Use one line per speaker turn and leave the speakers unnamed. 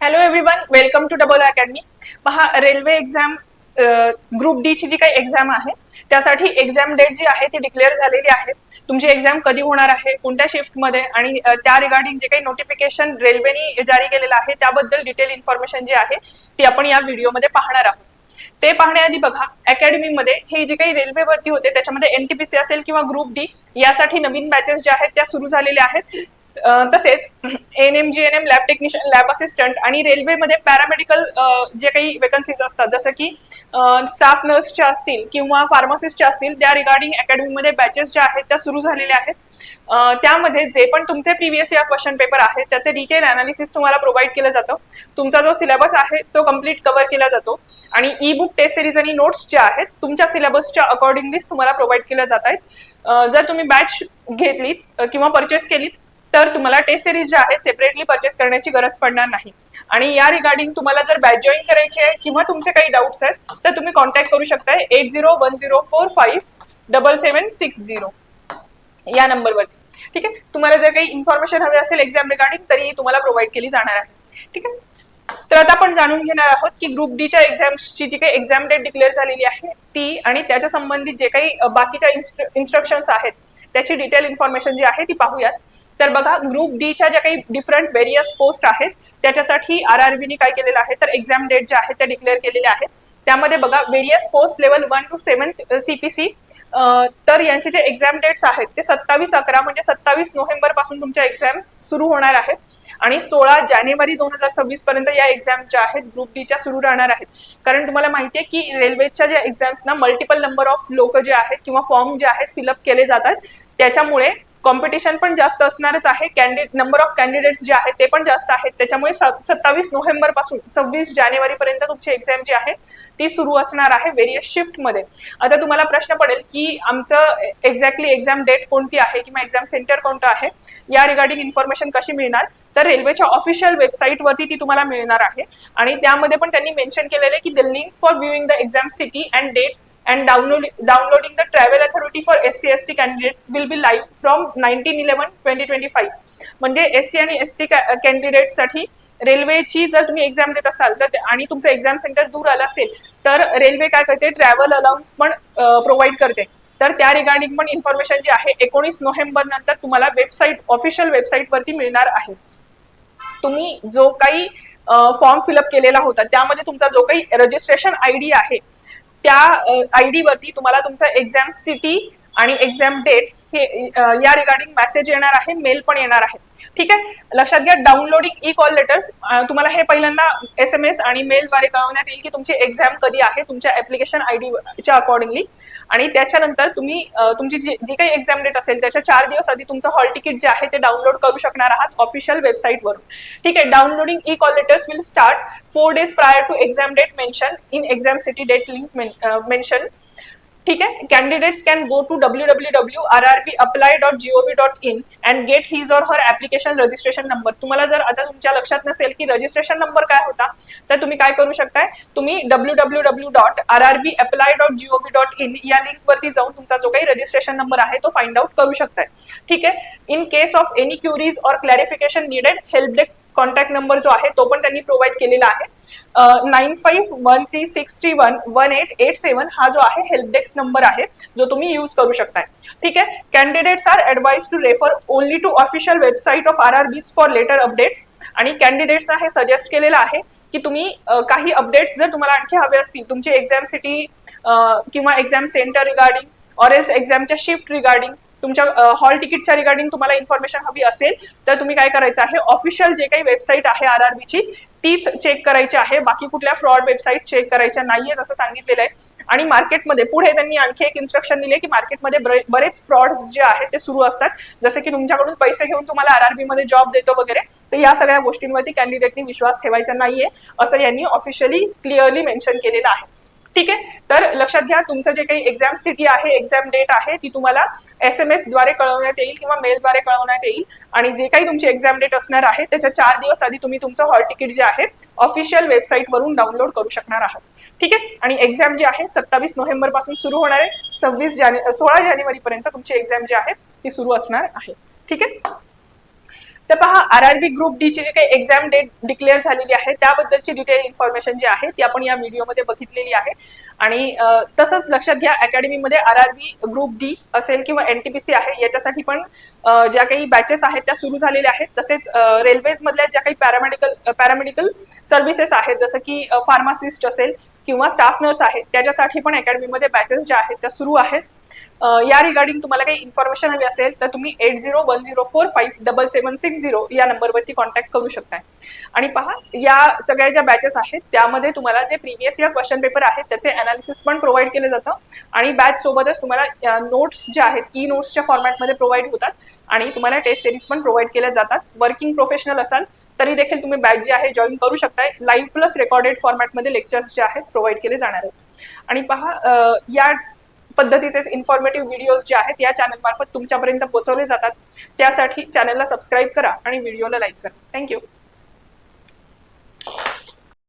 Hello everyone welcome to double academy पहा railway exam group D ची जी काही एक्झाम आहे त्यासाठी एक्झाम डेट जी आहे ती डिक्लेअर झालेली आहे. तुमची एक्झाम कधी होणार आहे कोणत्या शिफ्टमध्ये आणि त्या रिगार्डिंग जे काही नोटिफिकेशन रेल्वेनी जारी केलेलं आहे त्याबद्दल डिटेल इन्फॉर्मेशन जी आहे ती आपण या व्हिडिओमध्ये पाहणार आहोत. ते पाहण्याआधी बघा अकॅडमीमध्ये हे जे काही रेल्वे भरती होते त्याच्यामध्ये एनटीपीसी असेल किंवा ग्रुप डी यासाठी नवीन बॅचेस ज्या आहेत त्या सुरू झालेल्या आहेत. तसेच N M G N M lab technician lab assistant आणि रेल्वेमध्ये पॅरामेडिकल जे काही वेकन्सीज असतात जसं की स्टाफ नर्सच्या असतील किंवा फार्मासिस्टच्या असतील त्या रिगार्डिंग अकॅडमीमध्ये बॅचेस ज्या आहेत त्या सुरू झालेल्या आहेत. त्यामध्ये जे पण तुमचे प्रिव्हियस या क्वेश्चन पेपर आहेत त्याचे डिटेल अनालिसिस तुम्हाला प्रोव्हाइड केलं जातं. तुमचा जो सिलेबस आहे तो कंप्लीट कव्हर केला जातो. आणि ई बुक टेस्ट सिरीज आणि नोट्स ज्या आहेत तुमच्या सिलेबसच्या अकॉर्डिंगलीच तुम्हाला प्रोव्हाइड केल्या जात आहेत. जर तुम्ही बॅच घेतलीच किंवा परचेस केलीत तर तुम्हाला टेस्ट सिरीज ज्या आहेत सेपरेटली परचेस करण्याची गरज पडणार नाही. आणि या रिगार्डिंग तुम्हाला जर बॅच जॉईन करायची आहे किंवा तुमचे काही डाऊट्स आहेत तर तुम्ही कॉन्टॅक्ट करू शकताय eight zero one zero four five double seven six zero या नंबरवरती ठीक आहे? तुम्हाला जर काही इन्फॉर्मेशन हवी असेल एक्झाम रिगार्डिंग तरी तुम्हाला प्रोव्हाइड केली जाणार आहे. ठीक आहे? तर आता आपण जाणून घेणार आहोत की ग्रुप डीच्या एक्झाम्सची जी काही एक्झाम डेट डिक्लेअर झालेली आहे ती आणि त्याच्या संबंधित जे काही बाकीच्या इन्स्ट्रक्शन्स आहेत त्याची डिटेल इन्फॉर्मेशन जी आहे ती पाहूयात. तर बघा ग्रुप डीच्या ज्या काही डिफरंट व्हेरियस पोस्ट आहेत त्याच्यासाठी आर आर बीने काय केलेलं आहे? तर एक्झाम डेट ज्या आहेत त्या डिक्लेअर केलेल्या आहेत त्यामध्ये बघा various post level one two seven CPC तर यांचे जे एक्झाम डेट्स आहेत ते सत्तावीस अकरा म्हणजे सत्तावीस नोव्हेंबरपासून तुमच्या एक्झाम्स सुरू होणार आहेत. आणि सोळा जानेवारी दोन हजार सव्वीस पर्यंत या एक्झाम ज्या आहेत ग्रुप डीच्या सुरू राहणार आहेत. कारण तुम्हाला माहिती आहे की रेल्वेच्या ज्या एक्झाम्स ना मल्टिपल नंबर ऑफ लोक जे आहेत किंवा फॉर्म जे आहेत फिलअप केले जातात. त्याच्यामुळे कॉम्पिटिशन पण जास्त असणारच आहे. कॅन्डिडेट नंबर ऑफ कॅन्डिडेट्स जे आहेत ते पण जास्त आहेत. त्याच्यामुळे सत्तावीस नोव्हेंबरपासून सव्वीस जानेवारी पर्यंत तुमची एक्झाम जी आहे ती सुरू असणार आहे व्हेरियस शिफ्टमध्ये. आता तुम्हाला प्रश्न पडेल की आमचं एक्झॅक्टली एक्झाम डेट कोणती आहे किंवा एक्झाम सेंटर कोणतं आहे या रिगार्डिंग इन्फॉर्मेशन कशी मिळणार तर रेल्वेच्या ऑफिशियल वेबसाईटवरती ती तुम्हाला मिळणार आहे. आणि त्यामध्ये पण त्यांनी मेन्शन केलेलं आहे की the link for viewing the exam city and date and download, downloading the travel authority for SC ST candidate will be live from 1911-2025 म्हणजे एस सी आणि एस टी कॅन्डिडेटसाठी रेल्वेची जर तुम्ही एक्झाम देत असाल तर ते- आणि तुमचं एक्झाम सेंटर दूर आलं असेल तर रेल्वे काय करते? ट्रॅव्हल अलाउन्स पण प्रोव्हाइड करते. तर त्या रिगार्डिंग पण इन्फॉर्मेशन जी आहे एकोणीस नोव्हेंबर नंतर तुम्हाला वेबसाईट ऑफिशियल वेबसाईटवरती मिळणार आहे. तुम्ही जो काही फॉर्म फिलअप केलेला होता त्यामध्ये तुमचा जो काही रजिस्ट्रेशन आय डी आहे त्या आयडी वरती तुम्हाला तुमचा एक्झाम सिटी आणि एक्झाम डेट हे या रिगार्डिंग मेसेज येणार आहे मेल पण येणार आहे. ठीक आहे? लक्षात घ्या डाउनलोडिंग ई कॉल लेटर्स तुम्हाला हे पहिल्यांदा एस एम एस आणि मेलद्वारे कळवण्यात येईल की तुमची एक्झाम कधी आहे तुमच्या ऍप्लिकेशन आय च्या अकॉर्डिंगली आणि त्याच्यानंतर तुम्ही तुमची जी जी काही एक्झाम डेट असेल त्याच्या चार दिवस आधी तुमचं हॉल तिकीट जे आहे ते डाउनलोड करू शकणार आहात ऑफिशियल वेबसाईटवरून ठीक आहे? Downloading e call letters will start four days prior to exam date mention in exam city date link mention ठीक आहे? Candidates can go to W W W R R B apply dot G O V dot in and get his or her application registration number तुम्हाला जर आता तुमच्या लक्षात नसेल की registration number काय होता तर तुम्ही काय करू शकताय? तुम्ही W W W dot R R B apply dot G O V dot in या लिंकवरती जाऊन तुमचा जो काही रजिस्ट्रेशन नंबर आहे तो फाइंड आउट करू शकताय. ठीक आहे? In case of any queries or clarification needed help desk contact number जो आहे तो पण त्यांनी प्रोव्हाइड केलेला आहे. Nine five one three six three one one eight eight seven हा जो आहे हेल्प डेस्क नंबर आहे जो तुम्ही यूज करू शकताय. ठीक आहे? Candidates are advise to refer only to official website of R R Bs for letter updates आणि कॅन्डिडेट्सना हे सजेस्ट केलेलं आहे की तुम्ही काही अपडेट्स जर तुम्हाला आणखी हवे असतील तुमची एक्झाम सिटी किंवा exam centre regarding or else एक्झामच्या shift regarding तुमच्या हॉल तिकीटच्या रिगार्डिंग तुम्हाला इन्फॉर्मेशन हवी असेल तर तुम्ही काय करायचं आहे? ऑफिशियल जे काही वेबसाईट आहे आर आर बीची तीच चेक करायची आहे. बाकी कुठल्या फ्रॉड वेबसाईट चेक करायच्या नाहीयेत असं सांगितलेलं आहे. आणि मार्केटमध्ये पुढे त्यांनी आणखी एक इन्स्ट्रक्शन दिले की मार्केटमध्ये बरेच फ्रॉड्स जे आहेत ते सुरू असतात. जसे की तुमच्याकडून पैसे घेऊन तुम्हाला आरआरबी मध्ये जॉब देतो वगैरे तर या सगळ्या गोष्टींवरती कॅन्डिडेटनी विश्वास ठेवायचा नाहीये असं यांनी ऑफिशियली क्लिअरली मेन्शन केलेलं आहे. ठीक आहे? तर लक्षात घ्या तुमचं जे काही एक्झाम सिटी आहे एक्झाम डेट आहे ती तुम्हाला एस एम एसद्वारे कळवण्यात येईल किंवा मेलद्वारे कळवण्यात येईल. आणि जे काही तुमची एक्झाम डेट असणार आहे त्याच्या चार दिवस आधी तुम्ही तुमचं हॉल तिकीट जे आहे ऑफिशियल वेबसाईटवरून डाउनलोड करू शकणार आहात. ठीक आहे? आणि एक्झाम जी आहे सत्तावीस नोव्हेंबरपासून सुरू होणार आहे. सव्वीस जाने सोळा जानेवारी पर्यंत तुमची एक्झाम जी आहे ती सुरू असणार आहे. ठीक आहे? तर पहा R R B group D ची जी काही एक्झाम डेट डिक्लेअर झालेली आहे त्याबद्दलची डिटेल इन्फॉर्मेशन जी आहे ती आपण या व्हिडिओमध्ये बघितलेली आहे. आणि तसंच लक्षात घ्या अकॅडमीमध्ये R R B group D असेल किंवा एन टी पी सी आहे याच्यासाठी पण ज्या काही बॅचेस आहेत त्या सुरू झालेल्या आहेत. तसेच रेल्वेजमधल्या ज्या काही पॅरामेडिकल पॅरामेडिकल सर्व्हिसेस आहेत जसं की फार्मासिस्ट असेल किंवा स्टाफ नर्स आहेत त्याच्यासाठी पण अकॅडमीमध्ये बॅचेस ज्या आहेत त्या सुरू आहेत. या रिगार्डिंग तुम्हाला काही इन्फॉर्मेशन हवी असेल तर तुम्ही eight zero one zero four five double seven six zero या नंबरवरती कॉन्टॅक्ट करू शकताय. आणि पहा या सगळ्या ज्या बॅचेस आहेत त्यामध्ये तुम्हाला जे प्रिव्हियस इयर क्वेश्चन पेपर आहेत त्याचे अनालिसिस पण प्रोव्हाइड केलं जातं. आणि बॅच सोबतच तुम्हाला नोट्स ज्या आहेत ई नोट्सच्या फॉर्मॅटमध्ये प्रोव्हाइड होतात. आणि तुम्हाला टेस्ट सिरीज पण प्रोव्हाइड केल्या जातात. वर्किंग प्रोफेशनल असाल तरी देखील तुम्ही बॅच जी आहे जॉईन करू शकताय. लाईव्ह प्लस रेकॉर्डेड फॉर्मॅटमध्ये लेक्चर्स जे आहेत प्रोव्हाइड केले जाणार आहेत. आणि पहा या पद्धतीचे इन्फॉर्मेटिव्ह व्हिडिओज जे आहेत या चॅनल मार्फत तुमच्यापर्यंत पोहोचवले जातात. त्यासाठी चॅनलला सबस्क्राईब करा आणि व्हिडिओला लाईक करा. थँक्यू